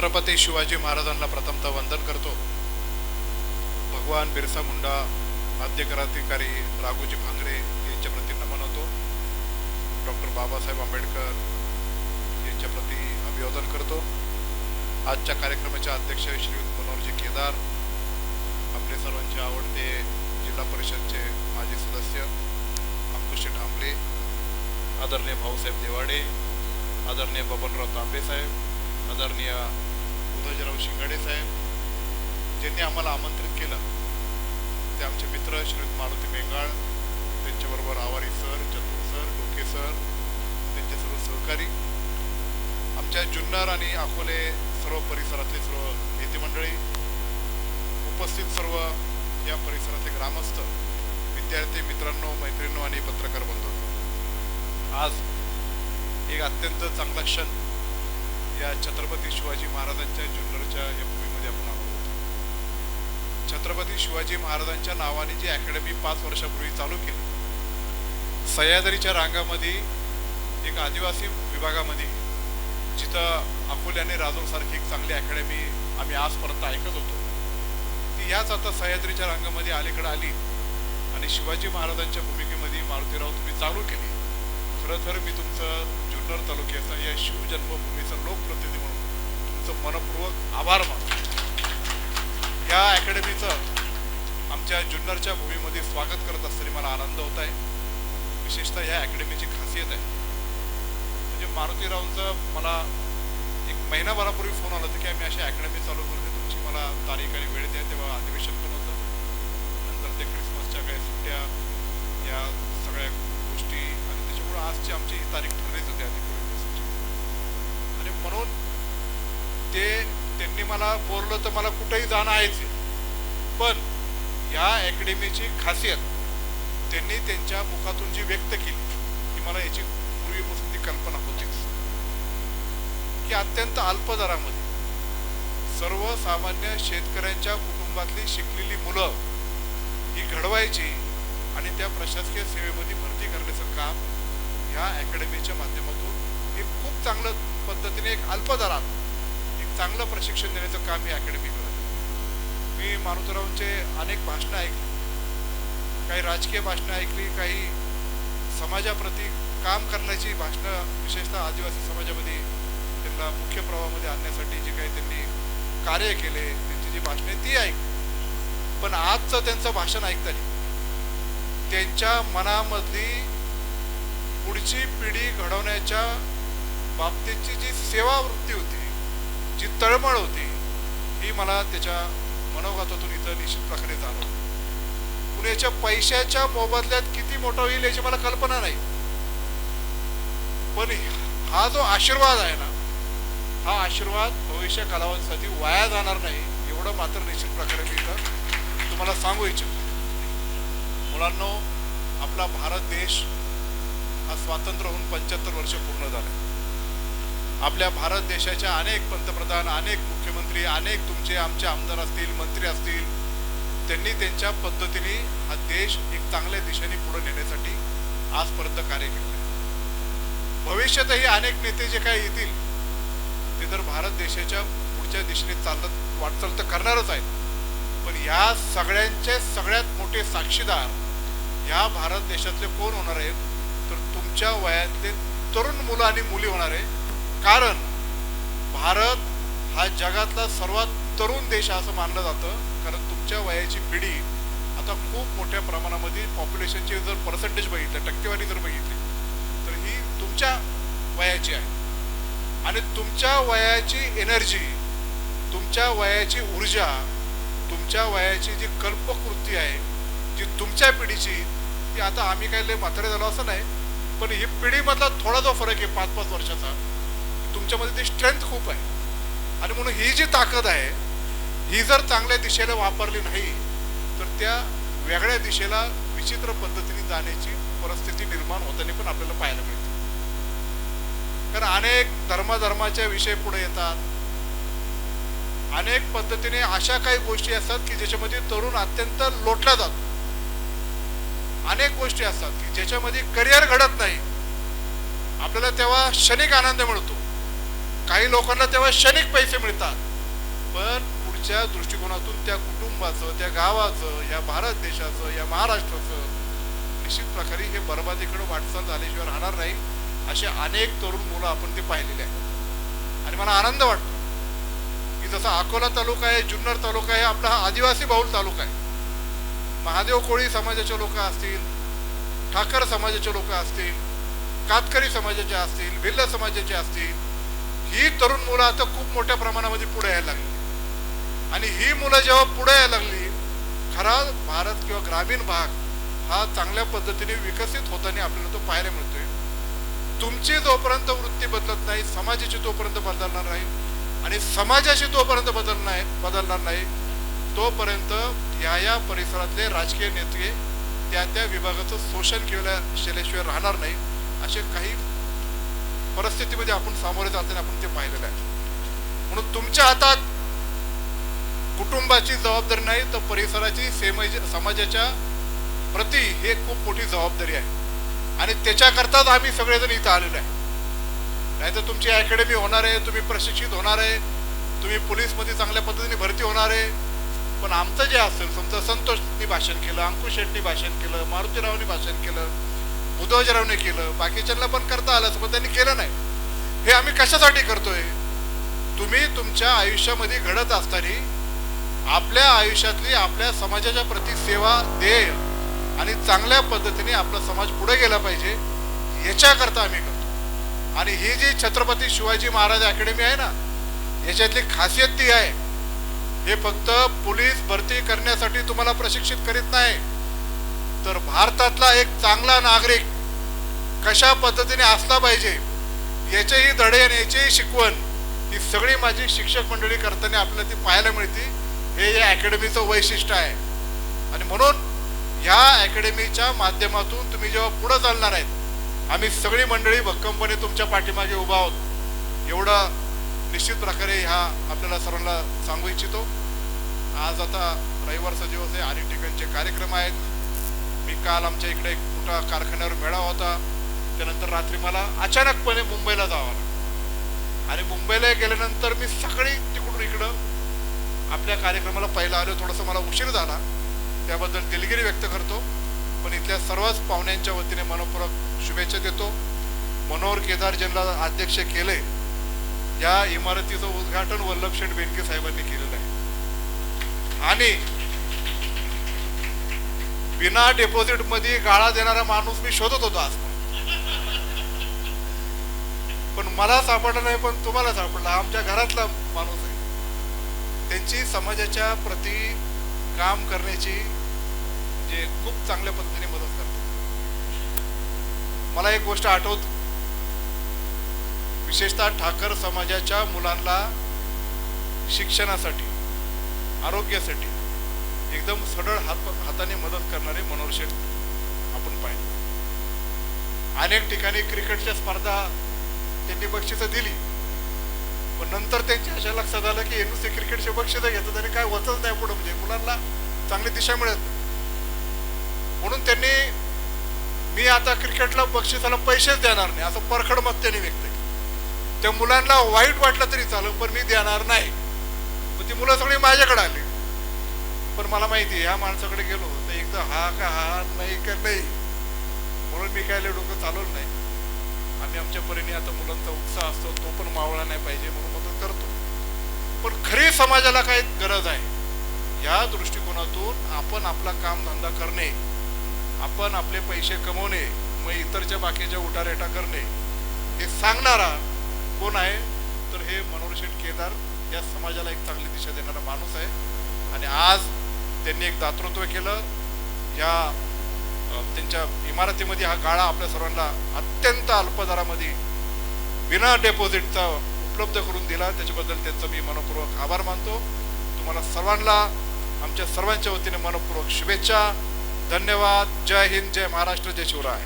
छत्रपती शिवाजी महाराजांना प्रथमतः वंदन करतो. भगवान बिरसा मुंडा आद्य क्रांतिकारी राघोजी भांगरे यांच्या प्रती नमन होतो. डॉक्टर बाबासाहेब आंबेडकर यांच्या प्रती अभिवादन करतो. आजच्या कार्यक्रमाचे अध्यक्ष श्री मनोहरजी केदार आपले सर्वांचे आवडते जिल्हा परिषदचे माजी सदस्य अंकुश ठांबले आदरणीय भाऊसाहेब देवाडे आदरणीय बबनराव तांबे साहेब आदरणीय उदयजराव शिंगाडे साहेब ज्यांनी आम्हाला आमंत्रित केलं. ते आमचे मित्र श्रीयुत मारुती मेंगाळ त्यांच्याबरोबर Awari sir Chatur sir Doke sir त्यांचे सर्व सहकारी आमच्या जुन्नर आणि अकोले सर्व परिसरातले सर्व नेते मंडळी उपस्थित सर्व या परिसरातले ग्रामस्थ विद्यार्थी मित्रांनो मैत्रिणींनो आणि पत्रकार बंधू आज एक अत्यंत चांगला क्षण या छत्रपती शिवाजी महाराजांच्या जुन्नरच्या या भूमीमध्ये आपण आहोत. छत्रपती शिवाजी महाराजांच्या नावाने जी अकॅडमी पाच वर्षापूर्वी चालू केली सह्याद्रीच्या रांगामध्ये एक आदिवासी विभागामध्ये जिथं अकोल्याने आणि राजूरसारखी एक चांगली अकॅडमी आम्ही आजपर्यंत ऐकत होतो ती याच आता सह्याद्रीच्या रांगामध्ये अलीकडे आली आणि शिवाजी महाराजांच्या भूमिकेमध्ये मारुतीराव तुम्ही चालू केली खरं तर मी तुमचं जुन्नर तालुक्याचा या शिवजन्मभूमीचा लोकप्रतिनिधी म्हणून तुमचं मनपूर्वक आभार मानतो. या अकॅडमीचं आमच्या जुन्नरच्या भूमीमध्ये स्वागत करत असताना मला आनंद होत आहे. विशेषतः या अकॅडमीची खासियत आहे. म्हणजे मारुतीरावांचं मला एक महिनाभरापूर्वी फोन आला होता की आम्ही अशी अकॅडमी चालू करू तुमची मला तारीख आणि वेळ द्या तेव्हा अधिवेशन पण होतं नंतर ते क्रिसमसच्या काही सुट्ट्या या सगळ्या गोष्टी आणि त्याच्यामुळे आजची आमची ही तारीख ठरलीच होती आधी पूर्वी आणि म्हणून ते त्यांनी मला बोललं तर मला कुठेही जाणं आहेच आहे. पण या अकॅडमीची खासियत त्यांनी त्यांच्या मुखातून जी व्यक्त केली की मला याची पूर्वीपासून ती कल्पना होतीच की अत्यंत अल्प दरामध्ये सर्वसामान्य शेतकऱ्यांच्या कुटुंबातली शिकलेली मुलं ही घडवायची आणि त्या प्रशासकीय सेवेमध्ये भरती करण्याचं काम ह्या अकॅडमीच्या माध्यमातून हे खूप चांगलं पद्धतीने एक अल्प दरात चांगलं प्रशिक्षण देण्याचं काम ही अकॅडमी करत मी मारुतरावांचे अनेक भाषणं ऐकली. काही राजकीय भाषणं ऐकली काही समाजाप्रती काम करण्याची भाषणं विशेषतः आदिवासी समाजामध्ये त्यांना मुख्य प्रवाहामध्ये आणण्यासाठी जे काही त्यांनी कार्य केले त्यांची जी भाषणे ती ऐकली. पण आजचं त्यांचं भाषण ऐकताना त्यांच्या मनामधली पुढची पिढी घडवण्याच्या बाबतीची जी सेवावृत्ती होती जी तळमळ होती ही मला त्याच्या मनोगतातून इथं निश्चित प्रकारे जाणवली. पुण्याच्या पैशाच्या मोबदल्यात किती मोठा होईल याची मला कल्पना नाही. पण हा जो आशीर्वाद आहे ना हा आशीर्वाद भविष्य कालावधीसाठी वाया जाणार नाही एवढं मात्र निश्चित प्रकारे मी इथं तुम्हाला सांगू इच्छितो. मुलांनो आपला भारत देश हा स्वातंत्र्य होऊन पंच्याहत्तर वर्ष पूर्ण झाले. आपल्या भारत देशाच्या अनेक पंतप्रधान अनेक मुख्यमंत्री अनेक तुमचे आमचे आमदार असतील मंत्री असतील त्यांनी त्यांच्या पद्धतीने हा देश एक चांगल्या दिशेने पुढे नेण्यासाठी आजपर्यंत कार्य केलं भविष्यातही अनेक नेते जे काही येतील ते तर भारत देशाच्या पुढच्या दिशेने चालत वाटचाल तर करणारच आहेत. पण या सगळ्यांचे सगळ्यात मोठे साक्षीदार या भारत देशातले कोण होणार आहेत? तर तुमच्या वयातले तरुण मुलं आणि मुली होणार आहे कारण भारत हा जगातला सर्वात तरुण देश आहे असं मानलं जातं. कारण तुमच्या वयाची पिढी आता खूप मोठ्या प्रमाणामध्ये पॉप्युलेशनची जर पर्सेंटेज बघितलं टक्केवारी जर बघितली तर ही तुमच्या वयाची आहे. आणि तुमच्या वयाची एनर्जी तुमच्या वयाची ऊर्जा तुमच्या वयाची जी कल्पकृती आहे जी तुमच्या पिढीची ती आता आम्ही काय लय म्हातारे झालो असं नाही पण ही पिढीमधला थोडा जो फरक आहे पाच पाच वर्षाचा. तुमच्यामध्ये ती स्ट्रेंथ खूप आहे. आणि म्हणून ही जी ताकद आहे ही जर चांगल्या दिशेला वापरली नाही तर त्या वेगळ्या दिशेला विचित्र पद्धतीने जाण्याची परिस्थिती निर्माण होताना पण आपल्याला पाहायला मिळते. कारण अनेक धर्मधर्माचे विषय पुढे येतात. अनेक पद्धतीने अशा काही गोष्टी असतात की ज्याच्यामध्ये तरुण अत्यंत लोटला जातो. अनेक गोष्टी असतात की ज्याच्यामध्ये करिअर घडत नाही. आपल्याला तेव्हा क्षणिक आनंद मिळतो. काही लोकांना तेव्हा क्षणिक पैसे मिळतात. पण पुढच्या दृष्टिकोनातून त्या कुटुंबाचं त्या गावाचं या भारत देशाचं या महाराष्ट्राचं निश्चित प्रकारे हे बरबादीकडे वाटचाल झाल्याशिवाय राहणार नाही असे अनेक तरुण मुलं आपण ते पाहिलेले आहेत. आणि मला आनंद वाटतो की जसा अकोला तालुका आहे जुन्नर तालुका आहे आपला हा आदिवासी बहुल तालुका आहे. महादेव कोळी समाजाचे लोक असतील ठाकर समाजाचे लोक असतील कातकरी समाजाचे असतील भिल्ल समाजाचे असतील ही तरुण मुलं आता खूप मोठ्या प्रमाणामध्ये पुढे यायला लागली. आणि ही मुलं जेव्हा पुढे यायला लागली खरा भारत किंवा ग्रामीण भाग हा चांगल्या पद्धतीने विकसित होताना आपल्याला तो पाहायला मिळतोय. तुमची जोपर्यंत वृत्ती बदलत नाही समाजाची तोपर्यंत बदलणार नाही आणि समाजाची तोपर्यंत बदल नाही बदलणार नाही तोपर्यंत या या परिसरातले राजकीय नेते त्या त्या विभागाचं शोषण केल्या केल्याशिवाय राहणार नाही असे काही परिस्थितीमध्ये आपण सामोरे जाताना आपण ते पाहिलेलं आहे. म्हणून तुमच्या हातात कुटुंबाची जबाबदारी नाही तर परिसराची सेम समाजाच्या प्रती हे खूप मोठी जबाबदारी आहे. आणि त्याच्याकरताच आम्ही सगळेजण इथं आलेलो आहे. नाही तर तुमची अकॅडमी होणार आहे तुम्ही प्रशिक्षित होणार आहे तुम्ही पोलीसमध्ये चांगल्या पद्धतीने भरती होणार आहे. पण आमचं जे असेल समजा संतोषनी भाषण केलं अंकुश शेट्टी भाषण केलं मारुतीरावनी भाषण केलं उद्धवजरावने केलं बाकीच्यांना पण करता आलं पण त्यांनी केलं नाही. हे आम्ही कशासाठी करतोय? तुम्ही तुमच्या आयुष्यामध्ये घडत असताना आपल्या आयुष्यातली आपल्या समाजाच्या प्रती सेवा देय आणि चांगल्या पद्धतीने आपला समाज पुढे गेला पाहिजे याच्याकरता आम्ही करतो. आणि ही जी छत्रपती शिवाजी महाराज अकॅडमी आहे ना याच्यातली खासियत ती आहे. हे फक्त पोलीस भरती करण्यासाठी तुम्हाला प्रशिक्षित करीत नाही. तर भारतातला एक चांगला नागरिक कशा पद्धतीने असला पाहिजे याचेही धडे आणि याचीही शिकवण ही सगळी माझी शिक्षक मंडळी करताना आपल्याला ती पाहायला मिळते. हे या अकॅडमीचं वैशिष्ट्य आहे. आणि म्हणून ह्या अकॅडमीच्या माध्यमातून तुम्ही जेव्हा पुढं चालणार आहेत आम्ही सगळी मंडळी भक्कमपणे तुमच्या पाठीमागे उभा आहोत. एवढं निश्चित प्रकारे ह्या आपल्याला सर्वांना सांगू इच्छितो. आज आता रविवारचा दिवस आहे अनेक ठिकाणचे कार्यक्रम आहेत. मी काल आमच्या इकडे एक मोठा कारखान्यावर मेळावा होता. त्यानंतर रात्री मला अचानकपणे मुंबईला जावं लागलं. आणि मुंबईला गेल्यानंतर मी सकाळी तिकडून इकडं आपल्या कार्यक्रमाला पहिला आलो. थोडंसं मला उशीर झाला. त्याबद्दल दिलगिरी व्यक्त करतो. पण इथल्या सर्वच पाहुण्यांच्या वतीने मनपूर्वक शुभेच्छा देतो. मनोहर केदार ज्यांना अध्यक्ष केले या इमारतीचं उद्घाटन वल्लभ शेठ बेनके साहेबांनी केलेलं आहे. आणि बिना डिपॉझिटमध्ये गाळा देणारा माणूस मी शोधत होतो आज. पण मला सापडला नाही पण तुम्हाला सापडला. आमच्या घरातला माणूस आहे. त्यांची समाजाच्या प्रती काम करण्याची जे खूप चांगल्या पद्धतीने मदत करते. मला एक गोष्ट आठवत. विशेषतः ठाकर समाजाच्या मुलांना शिक्षणासाठी आरोग्यासाठी एकदम सरळ हात हाताने मदत करणारे मनोहर आपण पाहिले. अनेक ठिकाणी क्रिकेटच्या स्पर्धा त्यांनी बक्षिसं दिली. पण नंतर त्यांच्या अशा लक्षात आलं की नुसते क्रिकेटचे बक्षिसं घेतात आणि काय होतच नाही पुढं म्हणजे मुलांना चांगली दिशा मिळत नाही. म्हणून त्यांनी मी आता क्रिकेटला बक्षिसाला पैसेच देणार नाही असं परखड मत त्यांनी व्यक्त केलं. त्या मुलांना वाईट वाटलं तरी चालेल पण मी देणार नाही. पण ती मुलं सगळी माझ्याकडे आली. पण मला माहिती आहे ह्या माणसाकडे गेलो तर एकदा हा का हा नाही का नाही म्हणून मी काय डोकं चालवलं नाही. आम्ही आमच्या परीने आता मुलांचा उत्साह असतो तो पण मावळा नाही पाहिजे म्हणून मदत करतो. पण खरी समाजाला काय गरज आहे? या दृष्टिकोनातून आपण आपला कामधंदा करणे आपण आपले पैसे कमवणे मग इतरच्या बाकीच्या उठारेटा करणे हे सांगणारा कोण आहे? तर हे मनोहरशेठ केदार या समाजाला एक चांगली दिशा देणारा माणूस आहे. आणि आज त्यांनी एक दातृत्व केलं. या त्यांच्या इमारतीमध्ये हा गाळा आपल्या सर्वांना अत्यंत अल्प दरामध्ये बिना डेपॉझिटचा उपलब्ध करून दिला. त्याच्याबद्दल त्यांचं मी मनपूर्वक आभार मानतो. तुम्हाला सर्वांना आमच्या सर्वांच्या वतीने मनपूर्वक शुभेच्छा. धन्यवाद. जय हिंद जय महाराष्ट्र जय शिवराय.